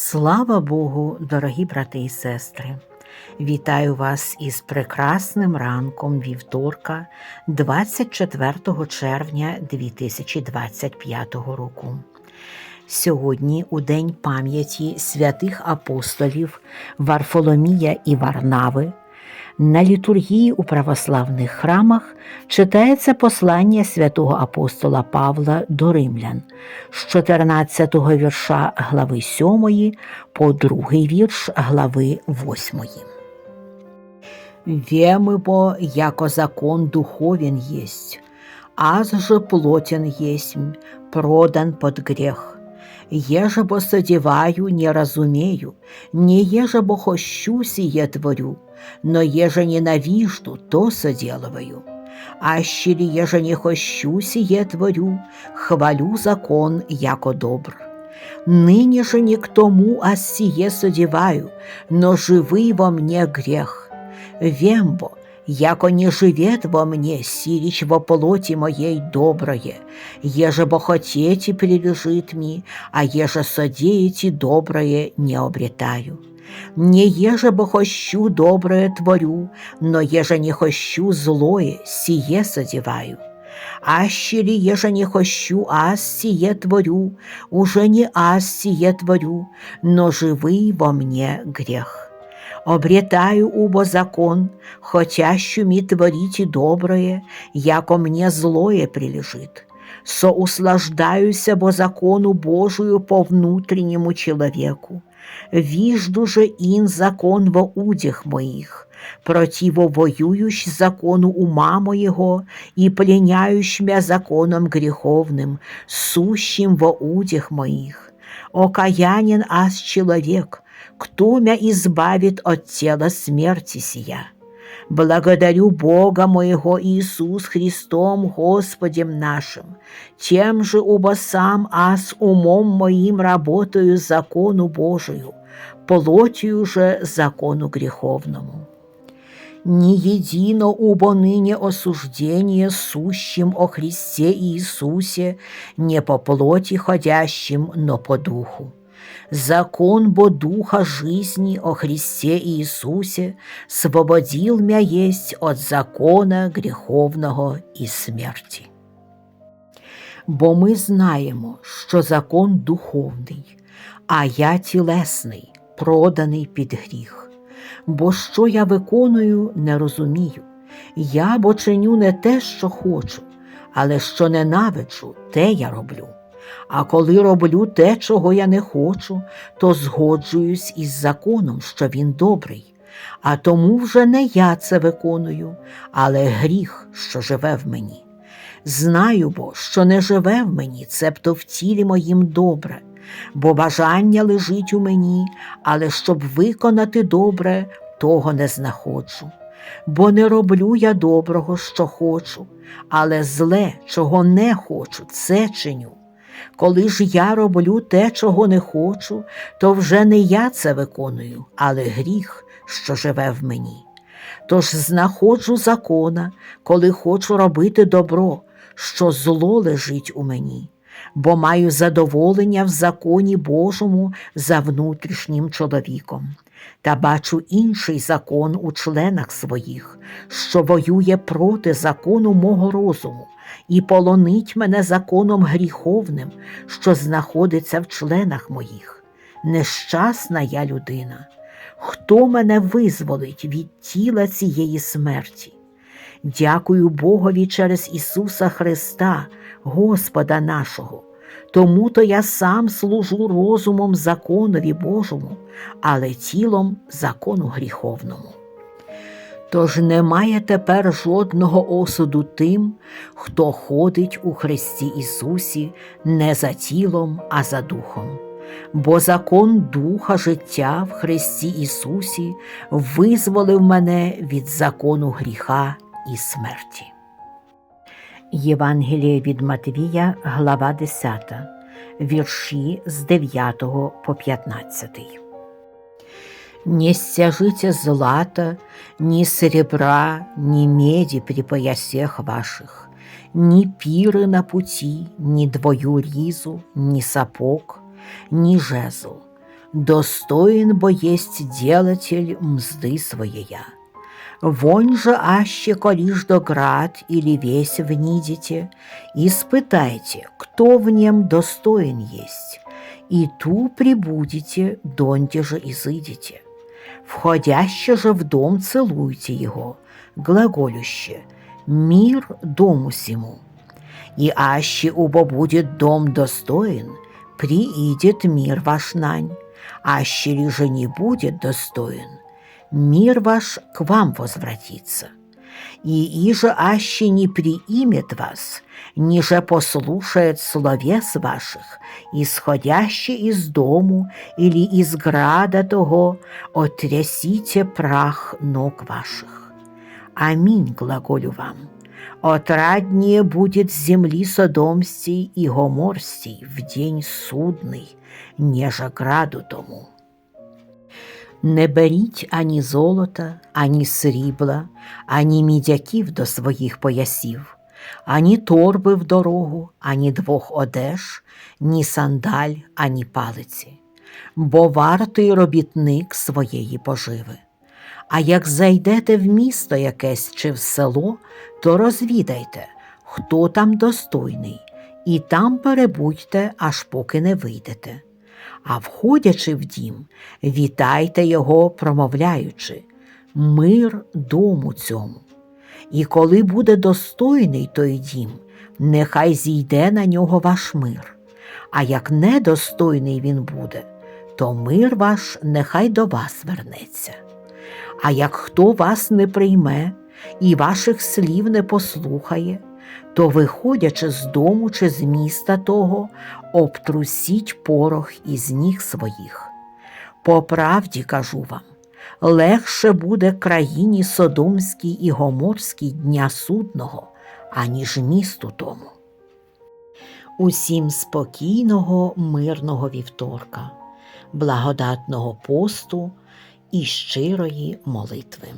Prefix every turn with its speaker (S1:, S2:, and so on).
S1: Слава Богу, дорогі брати і сестри! Вітаю вас із прекрасним ранком вівторка, 24 червня 2025 року. Сьогодні, у день пам'яті святих апостолів Варфоломія і Варнави, на літургії у православних храмах читається послання святого апостола Павла до римлян з 14 вірша глави 7 по другий вірш глави 8. Вемы бо, яко закон духовен есть, аз же плотен есмь, продан под грех. Еже бо содеваю, не разумею, не еже бо хощу сие творю, но еже ненавижду, то соделываю. Ащели еже не хощу сие творю, хвалю закон, яко добр. Ныне же не к тому, а сие содеваю, но живый во мне грех. Вембо, яко не живет во мне сирич во плоти моей доброе, еже бо хотете прилежит ми, а еже содеете доброе не обретаю. Не еже бо хощу доброе творю, но еже не хощу злое, сие содеваю. Ащели еже не хощу, аз сие творю, уже не аз сие творю, но живый во мне грех. Обретаю убо закон, хотящу ми творить и доброе, яко мне злое прилежит. Соуслаждаюся бо закону Божию по внутреннему человеку. Вижду же ин закон во удях моих, противовоюющ закону ума моего и пленяющ мя законом греховным, сущим во удях моих. Окаянен аз человек, кто мя избавит от тела смерти сия. Благодарю Бога моего Иисус Христом Господем нашим, тем же убо сам аз умом моим работаю закону Божию, плотью же закону греховному. Не едино убо ныне осуждение сущим о Христе Иисусе, не по плоти ходящим, но по духу закон бо духа жизни о Христе Иисусе свободил мя есть от закона гріховного і смерті. Бо ми знаємо, що закон духовний, а я тілесний, проданий під гріх. Бо що я виконую, не розумію. Я бо чиню не те, що хочу, але що ненавиджу, те я роблю. А коли роблю те, чого я не хочу, то згоджуюсь із законом, що він добрий. А тому вже не я це виконую, але гріх, що живе в мені. Знаю бо, що не живе в мені, цебто в тілі моїм добре, бо бажання лежить у мені, але щоб виконати добре, того не знаходжу. Бо не роблю я доброго, що хочу, але зле, чого не хочу, це чиню. Коли ж я роблю те, чого не хочу, то вже не я це виконую, але гріх, що живе в мені. Тож знаходжу закона, коли хочу робити добро, що зло лежить у мені, бо маю задоволення в законі Божому за внутрішнім чоловіком. Та бачу інший закон у членах своїх, що воює проти закону мого розуму і полонить мене законом гріховним, що знаходиться в членах моїх. Нещасна я людина. Хто мене визволить від тіла цієї смерті? Дякую Богові через Ісуса Христа, Господа нашого. Тому то я сам служу розумом законові Божому, але тілом закону гріховному. Тож немає тепер жодного осуду тим, хто ходить у Христі Ісусі не за тілом, а за духом. Бо закон Духа життя в Христі Ісусі визволив мене від закону гріха і смерті. Євангеліє від Матвія, глава 10, вірші з 9 по 15. Не стяжите злата, ни серебра, ни меди при поясах ваших, ни пиры на пути, ни двою ризу, ни сапог, ни жезл. достоин бо есть делатель мзды своея. Вонь же аще колишь до град или весь внидите, испытайте, кто в нем достоин есть, и ту прибудете, донде же изыдете. Входяще же в дом целуйте его, глаголюще, мир дому сему. И аще убо будет дом достоин, приидет мир ваш нань, аще ли же не будет достоин, мир ваш к вам возвратится. И иже аще не приимет вас, ниже послушает словес ваших, исходяще из дому или из града того, отрясите прах ног ваших. Аминь глаголю вам. Отраднее будет земли Содомстей и Гоморстей в день судный, неже граду тому. Не беріть ані золота, ані срібла, ані мідяків до своїх поясів, ані торби в дорогу, ані двох одеж, ні сандаль, ані палиці, бо вартий робітник своєї поживи. А як зайдете в місто якесь чи в село, то розвідайте, хто там достойний, і там перебудьте, аж поки не вийдете. А входячи в дім, вітайте його, промовляючи мир дому цьому. І коли буде достойний той дім, нехай зійде на нього ваш мир. А як недостойний він буде, то мир ваш нехай до вас вернеться. А як хто вас не прийме і ваших слів не послухає, то, виходячи з дому чи з міста того, обтрусіть порох із ніг своїх. По правді кажу вам, легше буде країні Содомській і Гоморській дня судного, аніж місту тому. Усім спокійного, мирного вівторка, благодатного посту і щирої молитви.